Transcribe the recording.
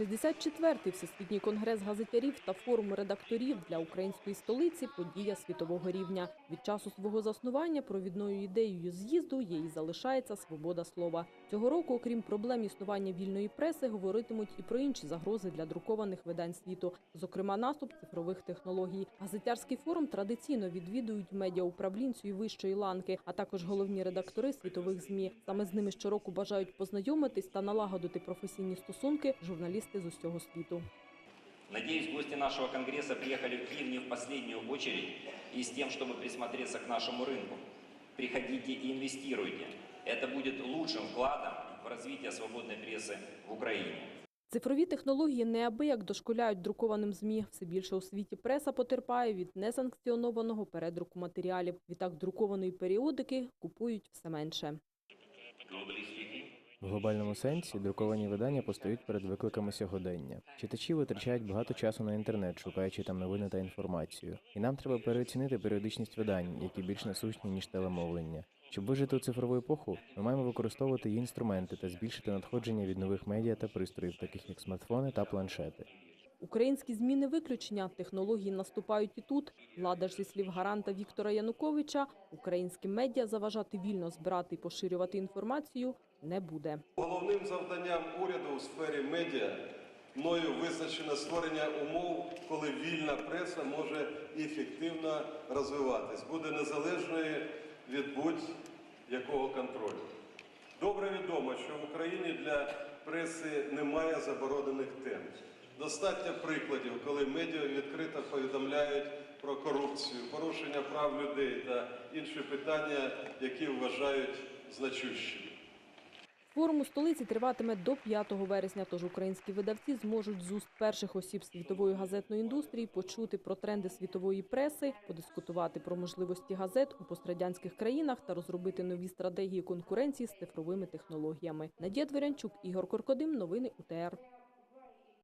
64-й Всесвітній конгрес газетярів та форум редакторів для української столиці – подія світового рівня. Від часу свого заснування провідною ідеєю з'їзду є і залишається свобода слова. Цього року, окрім проблем існування вільної преси, говоритимуть і про інші загрози для друкованих видань світу, зокрема наступ цифрових технологій. Газетярський форум традиційно відвідують медіауправлінцю і вищої ланки, а також головні редактори світових ЗМІ. Саме з ними щороку бажають познайомитись та налагодити професійні стосунки журналісти з усього світу. Надеюсь, гости нашего Конгресса приехали в Киев не в последнюю очередь и с тем, чтобы присмотреться к нашему рынку. Приходите и инвестируйте. Это будет лучшим вкладом в развитие свободной прессы в Украине. Цифрові технології неабияк дошкуляють друкованим ЗМІ. Все більше у світі преса потерпає від несанкціонованого передруку матеріалів. Відтак друкованої періодики купують все менше. В глобальному сенсі друковані видання постають перед викликами сьогодення. Читачі витрачають багато часу на інтернет, шукаючи там новини та інформацію. І нам треба переоцінити періодичність видань, які більш насущні ніж телемовлення. Щоб вижити у цифрову епоху, ми маємо використовувати її інструменти та збільшити надходження від нових медіа та пристроїв, таких як смартфони та планшети. Українські ЗМІ не виключення. Технології наступають і тут. Влада ж зі слів гаранта Віктора Януковича, українським медіа заважати вільно збирати і поширювати інформацію не буде. Головним завданням уряду у сфері медіа мною визначено створення умов, коли вільна преса може ефективно розвиватись, буде незалежною від будь-якого контролю. Добре відомо, що в Україні для преси немає заборонених тем. Достатньо прикладів, коли медіа відкрито повідомляють про корупцію, порушення прав людей та інші питання, які вважають значущими. Форум у столиці триватиме до 5 вересня, тож українські видавці зможуть з уст перших осіб світової газетної індустрії почути про тренди світової преси, подискутувати про можливості газет у пострадянських країнах та розробити нові стратегії конкуренції з цифровими технологіями. Надія Дворянчук, Ігор Коркодим. Новини УТР.